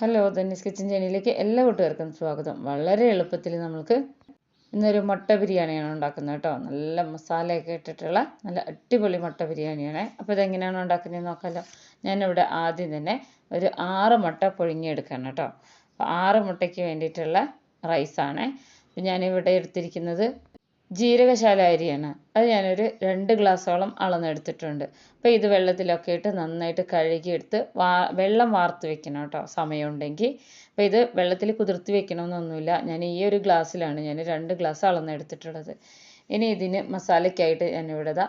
Hello ധന്യസ് kitchen ചാനലിലേക്ക് എല്ലാ കൂട്ടുകാർക്കും സ്വാഗതം. വളരെ എളുപ്പത്തിൽ നമുക്ക് ഇന്നൊരു മുട്ട ബിരിയാണിയാണ് ഉണ്ടാക്കുന്നത് കേട്ടോ. നല്ല മസാലയൊക്കെ ഇട്ടിട്ടുള്ള നല്ല അടിപൊളി മുട്ട ബിരിയാണിയാണ്. അപ്പോൾ ഇതെങ്ങനെയാണ് ഉണ്ടാക്കുന്നത് നോക്കാമല്ലോ ഞാനിവിടെ ആദ്യം തന്നെ ഒരു ആറ് മുട്ട പുഴുങ്ങിയെടുക്കണം കേട്ടോ. അപ്പോൾ ആറ് മുട്ടയ്ക്ക് വേണ്ടിയിട്ടുള്ള റൈസാണ് അപ്പോൾ ഞാനിവിടെ എടുത്തിരിക്കുന്നത് ജീരകശാല അരിയാണ്. അത് ഞാനൊരു രണ്ട് ഗ്ലാസ്സോളം അളന്നെടുത്തിട്ടുണ്ട്. അപ്പോൾ ഇത് വെള്ളത്തിലൊക്കെ ഇട്ട് നന്നായിട്ട് കഴുകിയെടുത്ത് വാ വെള്ളം വാർത്ത് വെക്കണം കേട്ടോ സമയമുണ്ടെങ്കിൽ. അപ്പോൾ ഇത് വെള്ളത്തിൽ കുതിർത്ത് വെക്കണമെന്നൊന്നുമില്ല ഞാൻ ഈ ഒരു ഗ്ലാസ്സിലാണ് ഞാൻ രണ്ട് ഗ്ലാസ് അളന്നെടുത്തിട്ടുള്ളത്. ഇനി ഇതിന് മസാലയ്ക്കായിട്ട് ഞാനിവിടെ ദാ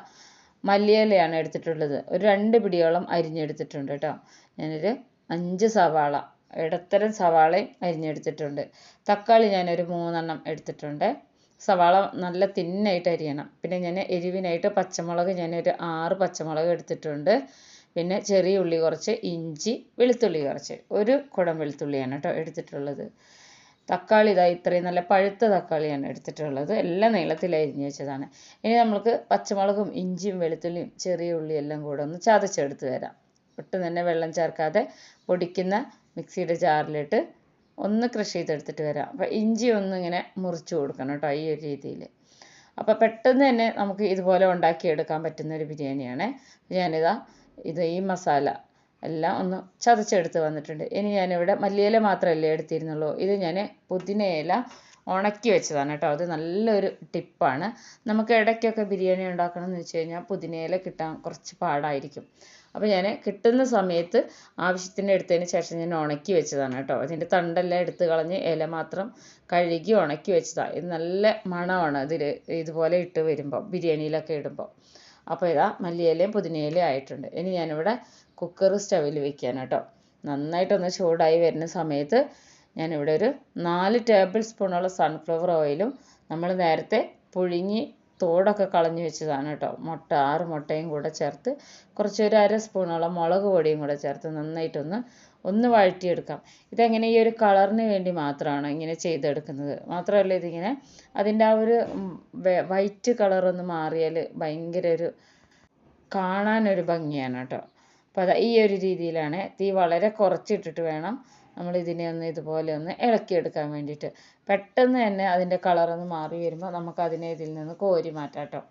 മല്ലിയിലയാണ് എടുത്തിട്ടുള്ളത്. ഒരു രണ്ട് പിടിയോളം അരിഞ്ഞെടുത്തിട്ടുണ്ട് കേട്ടോ. ഞാനൊരു അഞ്ച് സവാള ഇടത്തരം സവാളയും അരിഞ്ഞെടുത്തിട്ടുണ്ട്. തക്കാളി ഞാനൊരു മൂന്നെണ്ണം എടുത്തിട്ടുണ്ട്. സവാള നല്ല തിന്നായിട്ട് അരിയണം. പിന്നെ ഞാൻ എരിവിനായിട്ട് പച്ചമുളക് ഞാനൊരു ആറ് പച്ചമുളക് എടുത്തിട്ടുണ്ട്. പിന്നെ ചെറിയ ഉള്ളി കുറച്ച് ഇഞ്ചി വെളുത്തുള്ളി കുറച്ച്. ഒരു കുടം വെളുത്തുള്ളിയാണ് കേട്ടോ എടുത്തിട്ടുള്ളത്. തക്കാളി ഇതാ ഇത്രയും നല്ല പഴുത്ത തക്കാളിയാണ് എടുത്തിട്ടുള്ളത്. എല്ലാം നീളത്തിൽ അരിഞ്ഞു വെച്ചതാണ്. ഇനി നമുക്ക് പച്ചമുളകും ഇഞ്ചിയും വെളുത്തുള്ളിയും ചെറിയ ഉള്ളിയും എല്ലാം കൂടെ ഒന്ന് ചതച്ചെടുത്ത് വരാം. ഒട്ടും തന്നെ വെള്ളം ചേർക്കാതെ പൊടിക്കുന്ന മിക്സിയുടെ ജാറിലിട്ട് ഒന്ന് ക്രഷ് ചെയ്തെടുത്തിട്ട് വരാം. അപ്പോൾ ഇഞ്ചി ഒന്ന് ഇങ്ങനെ മുറിച്ച് കൊടുക്കണം കേട്ടോ ഈ ഒരു രീതിയിൽ അപ്പോൾ പെട്ടെന്ന് തന്നെ നമുക്ക് ഇതുപോലെ ഉണ്ടാക്കിയെടുക്കാൻ പറ്റുന്ന ഒരു ബിരിയാണിയാണ്. ഞാനിതാ ഇത് ഈ മസാല എല്ലാം ഒന്ന് ചതച്ചെടുത്ത് വന്നിട്ടുണ്ട്. ഇനി ഞാനിവിടെ മല്ലിയില മാത്രമല്ലേ എടുത്തിരുന്നുള്ളൂ. ഇത് ഞാൻ പുതിനയില ഉണക്കി വെച്ചതാണ് കേട്ടോ. അത് നല്ലൊരു ടിപ്പാണ്. നമുക്ക് ഇടയ്ക്കൊക്കെ ബിരിയാണി ഉണ്ടാക്കണം എന്ന് വെച്ച് കഴിഞ്ഞാൽ പുതിനയില കിട്ടാൻ കുറച്ച് പാടായിരിക്കും. അപ്പോൾ ഞാൻ കിട്ടുന്ന സമയത്ത് ആവശ്യത്തിന് എടുത്തതിന് ശേഷം ഞാൻ ഉണക്കി വെച്ചതാണ് കേട്ടോ. അതിന്റെ തണ്ടെല്ലാം എടുത്ത് കളഞ്ഞ് ഇല മാത്രം കഴുകി ഉണക്കി വെച്ചതാണ് ഇത് നല്ല മണമാണ് ഇതിൽ ഇതുപോലെ ഇട്ട് വരുമ്പോൾ ബിരിയാണിയിലൊക്കെ ഇടുമ്പോൾ അപ്പോൾ ഇതാ മല്ലിയിലയും പുതിനയിലയും ആയിട്ടുണ്ട്. ഇനി ഞാനിവിടെ കുക്കർ സ്റ്റവിൽ വെക്കാൻ കേട്ടോ. നന്നായിട്ടൊന്ന് ചൂടായി വരുന്ന സമയത്ത് ഞാനിവിടെ ഒരു നാല് ടേബിൾ സ്പൂണോളം സൺഫ്ലവർ ഓയിലും നമ്മൾ നേരത്തെ പുഴുങ്ങി തോടൊക്കെ കളഞ്ഞു വെച്ചതാണ് കേട്ടോ മുട്ട ആറ് മുട്ടയും കൂടെ ചേർത്ത് കുറച്ച് ഒരു അര സ്പൂണോളം മുളക് പൊടിയും കൂടെ ചേർത്ത് നന്നായിട്ടൊന്ന് ഒന്ന് വഴറ്റിയെടുക്കാം. ഇതെങ്ങനെ ഈ ഒരു കളറിന് വേണ്ടി മാത്രമാണ് ഇങ്ങനെ ചെയ്തെടുക്കുന്നത്? മാത്രമല്ല ഇതിങ്ങനെ അതിന്റെ ആ ഒരു വൈറ്റ് കളറൊന്ന് മാറിയാൽ ഭയങ്കര ഒരു കാണാനൊരു ഭംഗിയാണ് കേട്ടോ അപ്പോൾ അത് ഈ ഒരു രീതിയിലാണ് തീ വളരെ കുറച്ചിട്ടിട്ട് വേണം നമ്മൾ ഇതിനെ ഒന്ന് ഇതുപോലെ ഒന്ന് ഇളക്കിയെടുക്കാൻ വേണ്ടിയിട്ട്. പെട്ടെന്ന് തന്നെ അതിന്റെ കളറൊന്ന് മാറി വരുമ്പോൾ നമുക്ക് അതിനെ ഇതിൽ നിന്ന് കോരി മാറ്റാം കേട്ടോ.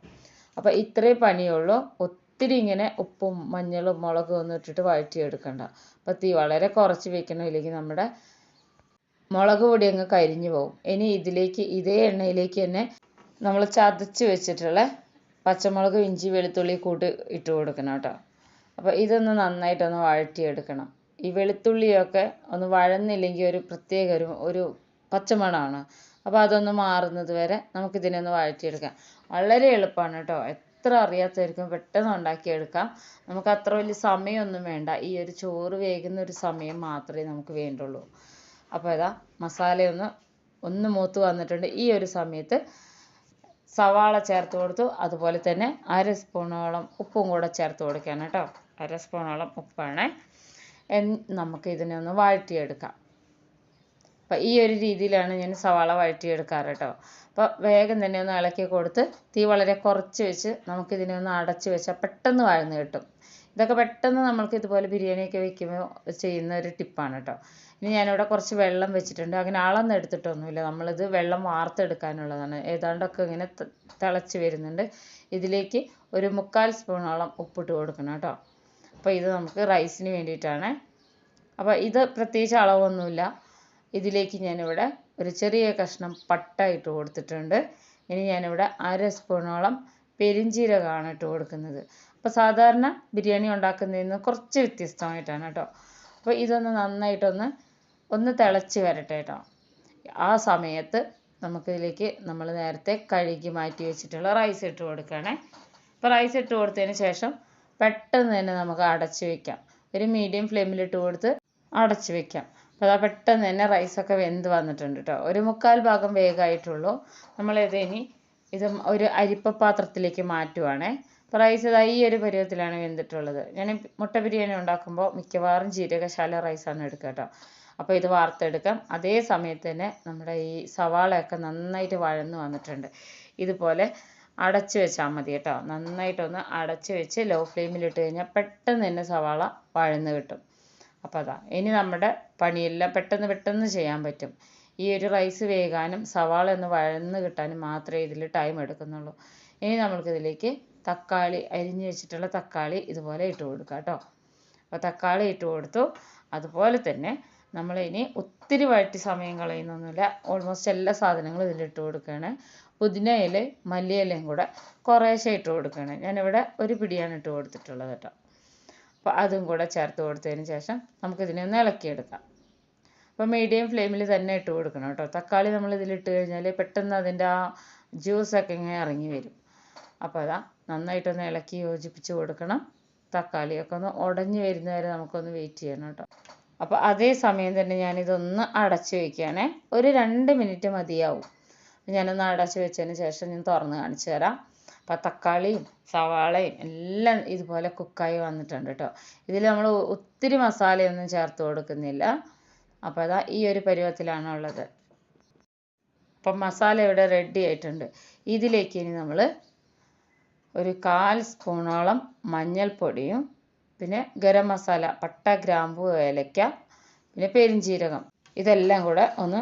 അപ്പോൾ ഇത്രേ പണിയുള്ളൂ. ഒത്തിരി ഇങ്ങനെ ഉപ്പും മഞ്ഞളും മുളകും ഒന്നും ഇട്ടിട്ട് വഴറ്റിയെടുക്കണ്ട. അപ്പോൾ തീ വളരെ കുറച്ച് വെക്കണം. ഇല്ലെങ്കിൽ നമ്മുടെ മുളക് പൊടി അങ്ങ് കരിഞ്ഞു പോകും. ഇനി ഇതിലേക്ക് ഇതേ എണ്ണയിലേക്ക് തന്നെ നമ്മൾ ചതച്ച് വെച്ചിട്ടുള്ള പച്ചമുളക് ഇഞ്ചി വെളുത്തുള്ളി കൂട്ട് ഇട്ട് കൊടുക്കണം കേട്ടോ. അപ്പോൾ ഇതൊന്ന് നന്നായിട്ടൊന്ന് വഴറ്റിയെടുക്കണം. ഈ വെളുത്തുള്ളിയൊക്കെ ഒന്ന് വഴന്നില്ലെങ്കിൽ ഒരു പ്രത്യേക ഒരു ഒരു പച്ചമണമാണ്. അപ്പോൾ അതൊന്ന് മാറുന്നത് വരെ നമുക്കിതിനെ ഒന്ന് വഴറ്റിയെടുക്കാം. വളരെ എളുപ്പമാണ് കേട്ടോ. എത്ര അറിയാത്തവർക്കും പെട്ടെന്ന് ഉണ്ടാക്കിയെടുക്കാം. നമുക്ക് അത്ര വലിയ സമയമൊന്നും വേണ്ട. ഈ ഒരു ചോറ് വേകുന്ന ഒരു സമയം മാത്രമേ നമുക്ക് വേണ്ടുള്ളൂ. അപ്പോൾ ഇതാ മസാലയൊന്ന് ഒന്ന് മൂത്ത് വന്നിട്ടുണ്ട്. ഈ ഒരു സമയത്ത് സവാള ചേർത്ത് കൊടുത്തു. അതുപോലെ തന്നെ അര സ്പൂണോളം ഉപ്പും കൂടെ ചേർത്ത് കൊടുക്കാൻ കേട്ടോ. അര സ്പൂണോളം ഉപ്പാണ്. നമുക്ക് ഇതിനെ ഒന്ന് വഴറ്റിയെടുക്കാം അപ്പം ഈ ഒരു രീതിയിലാണ് ഞാൻ സവാള വഴറ്റിയെടുക്കാറ് കേട്ടോ അപ്പോൾ വേഗം തന്നെ ഒന്ന് ഇളക്കി കൊടുത്ത് തീ വളരെ കുറച്ച് വെച്ച് നമുക്കിതിനെ ഒന്ന് അടച്ച് വെച്ചാൽ പെട്ടെന്ന് വഴന്ന് കിട്ടും. ഇതൊക്കെ പെട്ടെന്ന് നമ്മൾക്ക് ഇതുപോലെ ബിരിയാണിയൊക്കെ വെക്കുമ്പോൾ ചെയ്യുന്ന ഒരു ടിപ്പാണ് കേട്ടോ ഇനി ഞാനിവിടെ കുറച്ച് വെള്ളം വെച്ചിട്ടുണ്ട്. അങ്ങനെ അളന്ന് എടുത്തിട്ടൊന്നുമില്ല. നമ്മളിത് വെള്ളം വാർത്തെടുക്കാനുള്ളതാണ്. ഏതാണ്ടൊക്കെ ഇങ്ങനെ തിളച്ച് വരുന്നുണ്ട്. ഇതിലേക്ക് ഒരു മുക്കാൽ സ്പൂണോളം ഉപ്പിട്ട് കൊടുക്കണം കേട്ടോ അപ്പോൾ ഇത് നമുക്ക് റൈസിന് വേണ്ടിയിട്ടാണ്. അപ്പോൾ ഇത് പ്രത്യേകിച്ച് അളവൊന്നുമില്ല. ഇതിലേക്ക് ഞാനിവിടെ ഒരു ചെറിയ കഷ്ണം പട്ട ഇട്ട് കൊടുത്തിട്ടുണ്ട്. ഇനി ഞാനിവിടെ അര സ്പൂണോളം പെരിഞ്ജീരകമാണ് ഇട്ട് കൊടുക്കുന്നത്. അപ്പോൾ സാധാരണ ബിരിയാണി ഉണ്ടാക്കുന്നതിൽ നിന്ന് കുറച്ച് വ്യത്യസ്തമായിട്ടാണ് കേട്ടോ. അപ്പോൾ ഇതൊന്ന് നന്നായിട്ടൊന്ന് ഒന്ന് തിളച്ച് വരട്ടെ കേട്ടോ. ആ സമയത്ത് നമുക്കിതിലേക്ക് നമ്മൾ നേരത്തെ കഴുകി മാറ്റി വെച്ചിട്ടുള്ള റൈസ് ഇട്ട് കൊടുക്കണേ അപ്പോൾ റൈസ് ഇട്ട് കൊടുത്തതിന് ശേഷം പെട്ടെന്ന് തന്നെ നമുക്ക് അടച്ച് വെക്കാം. ഒരു മീഡിയം ഫ്ലെയിമിലിട്ട് കൊടുത്ത് അടച്ച് വെക്കാം. അപ്പോൾ അതാ പെട്ടെന്ന് തന്നെ റൈസൊക്കെ വെന്ത് വന്നിട്ടുണ്ട് കേട്ടോ ഒരു മുക്കാൽ ഭാഗം വേഗമായിട്ടുള്ളൂ നമ്മളിത് ഇനി ഇത് ഒരു അരിപ്പ പാത്രത്തിലേക്ക് മാറ്റുവാണേ. അപ്പോൾ റൈസ് ഇതാ ഈ ഒരു പരുവത്തിലാണ് വെന്തിട്ടുള്ളത്. ഞാൻ മുട്ട ബിരിയാണി ഉണ്ടാക്കുമ്പോൾ മിക്കവാറും ജീരകശാല റൈസാണ് എടുക്കുക കേട്ടോ അപ്പോൾ ഇത് വാർത്തെടുക്കാം. അതേ സമയത്ത് തന്നെ നമ്മുടെ ഈ സവാളയൊക്കെ നന്നായിട്ട് വഴന്ന് വന്നിട്ടുണ്ട്. ഇതുപോലെ അടച്ച് വെച്ചാൽ മതി കേട്ടോ. നന്നായിട്ടൊന്ന് അടച്ച് വെച്ച് ലോ ഫ്ലെയിമിൽ ഇട്ട് കഴിഞ്ഞാൽ പെട്ടെന്ന് തന്നെ സവാള വഴന്ന് കിട്ടും. അപ്പോൾ അതാ. ഇനി നമ്മുടെ പണിയെല്ലാം പെട്ടെന്ന് പെട്ടെന്ന് ചെയ്യാൻ പറ്റും. ഈ ഒരു റൈസ് വേകാനും സവാള ഒന്ന് വഴന്ന് കിട്ടാനും മാത്രമേ ഇതിൽ ടൈം എടുക്കുന്നുള്ളൂ. ഇനി നമ്മൾക്കിതിലേക്ക് തക്കാളി അരിഞ്ഞ് വെച്ചിട്ടുള്ള തക്കാളി ഇതുപോലെ ഇട്ട് കൊടുക്കുക കേട്ടോ. അപ്പോൾ തക്കാളി ഇട്ട് കൊടുത്തു. അതുപോലെ തന്നെ നമ്മൾ ഇനി ഒത്തിരി വഴറ്റി സമയം കളയുന്നൊന്നുമില്ല. ഓൾമോസ്റ്റ് എല്ലാ സാധനങ്ങളും ഇതിലിട്ട് കൊടുക്കുകയാണ്. പുതിന ഇല മല്ലിയിലയും കൂടെ കുറേശ്ശെ ഇട്ട് കൊടുക്കുകയാണ് ഞാനിവിടെ ഒരു പിടിയാണ് ഇട്ട് കൊടുത്തിട്ടുള്ളത് കേട്ടോ. അപ്പോൾ അതും കൂടെ ചേർത്ത് കൊടുത്തതിന് ശേഷം നമുക്കിതിനെ ഒന്ന് ഇളക്കിയെടുക്കാം. അപ്പോൾ മീഡിയം ഫ്ലെയിമിൽ തന്നെ ഇട്ട് കൊടുക്കണം കേട്ടോ. തക്കാളി നമ്മൾ ഇതിലിട്ട് കഴിഞ്ഞാൽ പെട്ടെന്ന് അതിന്റെ ആ ജ്യൂസൊക്കെ ഇങ്ങനെ ഇറങ്ങി വരും. അപ്പോൾ അതാ നന്നായിട്ടൊന്ന് ഇളക്കി യോജിപ്പിച്ച് കൊടുക്കണം. തക്കാളിയൊക്കെ ഒന്ന് ഉടഞ്ഞു വരുന്ന വരെ നമുക്കൊന്ന് വെയിറ്റ് ചെയ്യണം കേട്ടോ. അപ്പോൾ അതേ സമയം തന്നെ ഞാനിതൊന്ന് അടച്ചു വയ്ക്കുകയാണേ ഒരു രണ്ട് മിനിറ്റ് മതിയാവും. ഞാനൊന്ന് അടച്ചു വെച്ചതിന് ശേഷം ഞാൻ തുറന്ന് കാണിച്ചു തരാം. അപ്പോൾ തക്കാളിയും സവാളയും എല്ലാം ഇതുപോലെ കുക്കായി വന്നിട്ടുണ്ട് കേട്ടോ ഇതിൽ നമ്മൾ ഒത്തിരി മസാലയൊന്നും ചേർത്ത് കൊടുക്കുന്നില്ല. അപ്പോൾ അതാ ഈ ഒരു പരുവത്തിലാണ് ഉള്ളത്. അപ്പം മസാല ഇവിടെ റെഡി ആയിട്ടുണ്ട്. ഇതിലേക്ക് ഇനി നമ്മൾ ഒരു കാൽ സ്പൂണോളം മഞ്ഞൾപ്പൊടിയും പിന്നെ ഗരം മസാല പട്ട ഗ്രാമ്പു ഏലക്ക പിന്നെ പെരിഞ്ജീരകം ഇതെല്ലാം കൂടെ ഒന്ന്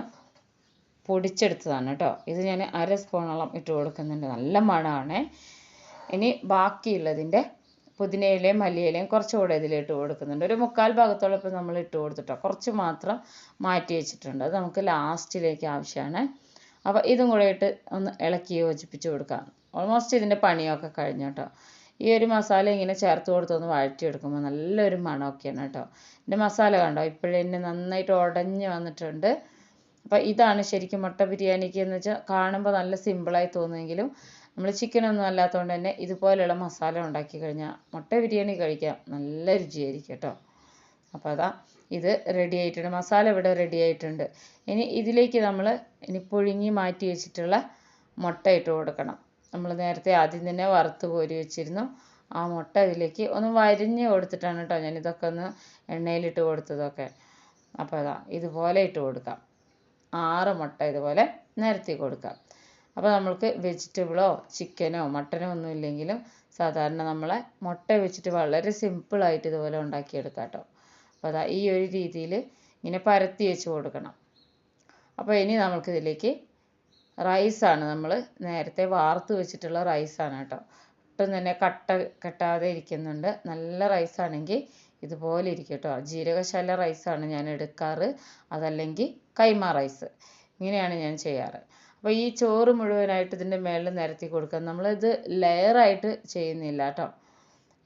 പൊടിച്ചെടുത്തതാണ് കേട്ടോ. ഇത് ഞാൻ അര സ്പൂണോളം ഇട്ട് കൊടുക്കുന്നുണ്ട്. നല്ല മണമാണ് ഇനി ബാക്കിയുള്ളതിന്റെ പുതിനയിലയും മല്ലിയിലയും കുറച്ചുകൂടെ ഇതിലിട്ട് കൊടുക്കുന്നുണ്ട്. ഒരു മുക്കാൽ ഭാഗത്തോളം ഇപ്പോൾ നമ്മൾ ഇട്ട് കൊടുത്തിട്ടോ. കുറച്ച് മാത്രം മാറ്റി വെച്ചിട്ടുണ്ട്. അത് നമുക്ക് ലാസ്റ്റിലേക്ക് ആവശ്യമാണ്. അപ്പോൾ ഇതും കൂടെ ഇട്ട് ഒന്ന് ഇളക്കി യോജിപ്പിച്ച് കൊടുക്കാം. ഓൾമോസ്റ്റ് ഇതിന്റെ പണിയൊക്കെ കഴിഞ്ഞു കേട്ടോ. ഈ ഒരു മസാല ഇങ്ങനെ ചേർത്ത് കൊടുത്ത് കൊടുത്തൊന്ന് വഴറ്റിയെടുക്കുമ്പോൾ നല്ലൊരു മണമൊക്കെയാണ് കേട്ടോ. എന്റെ മസാല കണ്ടോ? ഇപ്പോഴെന്നെ നന്നായിട്ട് ഉടഞ്ഞു വന്നിട്ടുണ്ട്. അപ്പോൾ ഇതാണ് ശരിക്കും മുട്ട ബിരിയാണിക്ക് എന്ന് വെച്ചാൽ കാണുമ്പോൾ നല്ല സിമ്പിളായി തോന്നുമെങ്കിലും നമ്മൾ ചിക്കനൊന്നും അല്ലാത്തതുകൊണ്ട് തന്നെ ഇതുപോലെയുള്ള മസാല ഉണ്ടാക്കി കഴിഞ്ഞാൽ മുട്ട ബിരിയാണി കഴിക്കാം. നല്ല രുചിയായിരിക്കും കേട്ടോ. അപ്പോൾ അതാ ഇത് റെഡി ആയിട്ടുണ്ട്. മസാല ഇവിടെ റെഡി ആയിട്ടുണ്ട്. ഇനി ഇതിലേക്ക് നമ്മൾ ഇനി പുഴുങ്ങി മാറ്റി വെച്ചിട്ടുള്ള മുട്ട ഇട്ട് കൊടുക്കണം. നമ്മൾ നേരത്തെ ആദ്യം തന്നെ വറുത്ത് കോരി വെച്ചിരുന്നു. ആ മുട്ട ഇതിലേക്ക് ഒന്ന് വരിഞ്ഞ് കൊടുത്തിട്ടാണ് കേട്ടോ ഞാൻ ഇതൊക്കെ ഒന്ന് എണ്ണയിലിട്ട് കൊടുത്തതൊക്കെ. അപ്പോൾ അതാ ഇതുപോലെ ഇട്ട് കൊടുക്കാം. ആറ് മുട്ട ഇതുപോലെ നിരത്തി കൊടുക്കാം അപ്പോൾ നമ്മൾക്ക് വെജിറ്റബിളോ ചിക്കനോ മട്ടനോ ഒന്നും ഇല്ലെങ്കിലും സാധാരണ നമ്മളെ മുട്ട വെച്ചിട്ട് വളരെ സിമ്പിളായിട്ട് ഇതുപോലെ ഉണ്ടാക്കിയെടുക്കാം കേട്ടോ. അപ്പോൾ അതാ ഈ ഒരു രീതിയിൽ ഇങ്ങനെ പരത്തി വെച്ച് കൊടുക്കണം. അപ്പോൾ ഇനി നമുക്കിതിലേക്ക് റൈസാണ് നമ്മൾ നേരത്തെ വാർത്ത് വെച്ചിട്ടുള്ള റൈസാണ് കേട്ടോ. ഒട്ടും തന്നെ കട്ട കെട്ടാതെ ഇരിക്കുന്നുണ്ട്. നല്ല റൈസാണെങ്കിൽ ഇതുപോലെ ഇരിക്കും കേട്ടോ. ജീരകശാല റൈസാണ് ഞാൻ എടുക്കാറ്. അതല്ലെങ്കിൽ കൈമ റൈസ് ഇങ്ങനെയാണ് ഞാൻ ചെയ്യാറ്. അപ്പോൾ ഈ ചോറ് മുഴുവനായിട്ട് ഇതിന്റെ മേളിൽ നിരത്തി കൊടുക്കുക. നമ്മളിത് ലെയറായിട്ട് ചെയ്യുന്നില്ല കേട്ടോ.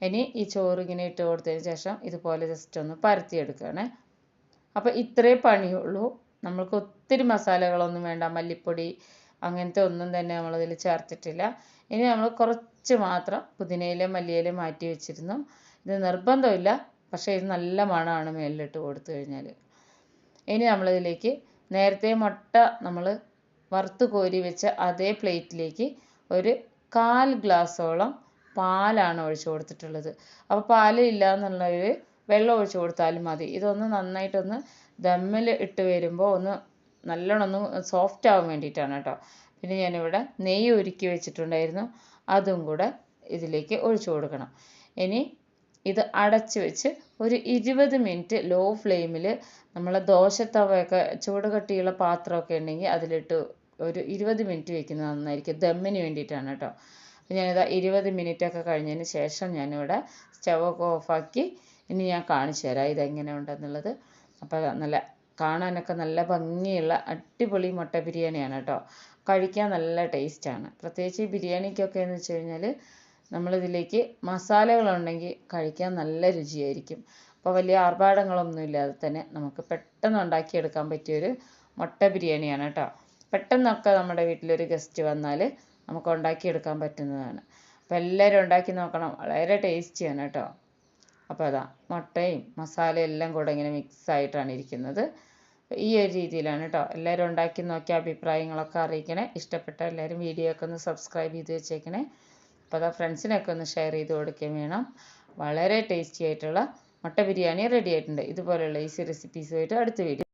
ഇനി ഈ ചോറ് ഇങ്ങനെ ഇട്ട് കൊടുത്തതിന് ശേഷം ഇതുപോലെ ജസ്റ്റ് ഒന്ന് പരത്തിയെടുക്കുകയാണേ അപ്പോൾ ഇത്രേ പണിയുള്ളൂ. നമ്മൾക്ക് ഒത്തിരി മസാലകളൊന്നും വേണ്ട. മല്ലിപ്പൊടി അങ്ങനത്തെ ഒന്നും തന്നെ നമ്മളിതിൽ ചേർത്തിട്ടില്ല. ഇനി നമ്മൾ കുറച്ച് മാത്രം പുതിനയിലയും മല്ലിയിലയും മാറ്റി വെച്ചിരുന്നു. ഇത് നിർബന്ധമില്ല. പക്ഷേ ഇത് നല്ല മണമാണ് മേലിലിട്ട് കൊടുത്തു കഴിഞ്ഞാൽ ഇനി നമ്മളിതിലേക്ക് നേരത്തെ മുട്ട നമ്മൾ വറുത്ത് കോരി വെച്ച അതേ പ്ലേറ്റിലേക്ക് ഒരു കാൽ ഗ്ലാസ്സോളം പാലാണ് ഒഴിച്ചു കൊടുത്തിട്ടുള്ളത്. അപ്പോൾ പാൽ ഇല്ല വെള്ളം ഒഴിച്ചു കൊടുത്താലും മതി. ഇതൊന്ന് നന്നായിട്ടൊന്ന് ദമ്മിൽ ഇട്ട് വരുമ്പോൾ ഒന്ന് നല്ലോണം ഒന്ന് സോഫ്റ്റ് ആവാൻ വേണ്ടിയിട്ടാണ് കേട്ടോ. പിന്നെ ഞാനിവിടെ നെയ്യ് ഒരുക്കി വെച്ചിട്ടുണ്ടായിരുന്നു. അതും കൂടെ ഇതിലേക്ക് ഒഴിച്ചു കൊടുക്കണം. ഇനി ഇത് അടച്ച് വെച്ച് ഒരു ഇരുപത് മിനിറ്റ് ലോ ഫ്ലെയിമിൽ നമ്മൾ ദോശത്തവയൊക്കെ ചൂട് കട്ടിയുള്ള പാത്രമൊക്കെ ഉണ്ടെങ്കിൽ അതിലിട്ട് ഒരു ഇരുപത് മിനിറ്റ് വെക്കുന്നത് നന്നായിരിക്കും. ദമ്മിന് വേണ്ടിയിട്ടാണ് കേട്ടോ. ഞാനിതാ ഇരുപത് മിനിറ്റ് ഒക്കെ കഴിഞ്ഞതിന് ശേഷം ഞാനിവിടെ സ്റ്റവ് ഒക്കെ ഓഫാക്കി ഇനി ഞാൻ കാണിച്ചു തരാം ഇതെങ്ങനെ ഉണ്ടെന്നുള്ളത്. അപ്പോൾ നല്ല കാണാനൊക്കെ നല്ല ഭംഗിയുള്ള അടിപൊളി മുട്ട ബിരിയാണിയാണ് കേട്ടോ. കഴിക്കാൻ നല്ല ടേസ്റ്റാണ്. പ്രത്യേകിച്ച് ഈ ബിരിയാണിക്കൊക്കെ എന്ന് വെച്ച് കഴിഞ്ഞാൽ നമ്മളിതിലേക്ക് മസാലകളുണ്ടെങ്കിൽ കഴിക്കാൻ നല്ല രുചിയായിരിക്കും. അപ്പോൾ വലിയ ആർഭാടങ്ങളൊന്നും ഇല്ലാതെ തന്നെ നമുക്ക് പെട്ടെന്ന് ഉണ്ടാക്കിയെടുക്കാൻ പറ്റിയൊരു മുട്ട ബിരിയാണിയാണ് കേട്ടോ. പെട്ടെന്നൊക്കെ നമ്മുടെ വീട്ടിലൊരു ഗസ്റ്റ് വന്നാൽ നമുക്ക് ഉണ്ടാക്കിയെടുക്കാൻ പറ്റുന്നതാണ്. അപ്പോൾ എല്ലാവരും ഉണ്ടാക്കി നോക്കണം. വളരെ ടേസ്റ്റിയാണ് കേട്ടോ. അപ്പോൾ അതാ മുട്ടയും മസാലയും എല്ലാം കൂടെ ഇങ്ങനെ മിക്സ് ആയിട്ടാണ് ഇരിക്കുന്നത്. ഈ ഒരു രീതിയിലാണ് കേട്ടോ. എല്ലാവരും ഉണ്ടാക്കി നോക്കിയ അഭിപ്രായങ്ങളൊക്കെ അറിയിക്കണേ. ഇഷ്ടപ്പെട്ട എല്ലാവരും വീഡിയോ ഒക്കെ ഒന്ന് സബ്സ്ക്രൈബ് ചെയ്ത് വെച്ചേക്കണേ. അപ്പോൾ അതാ ഫ്രണ്ട്സിനൊക്കെ ഒന്ന് ഷെയർ ചെയ്ത് കൊടുക്കുകയും വേണം. വളരെ ടേസ്റ്റി ആയിട്ടുള്ള മുട്ട ബിരിയാണി റെഡി ആയിട്ടുണ്ട്. ഇതുപോലെയുള്ള ഈസി റെസിപ്പീസുമായിട്ട് അടുത്ത വീഡിയോ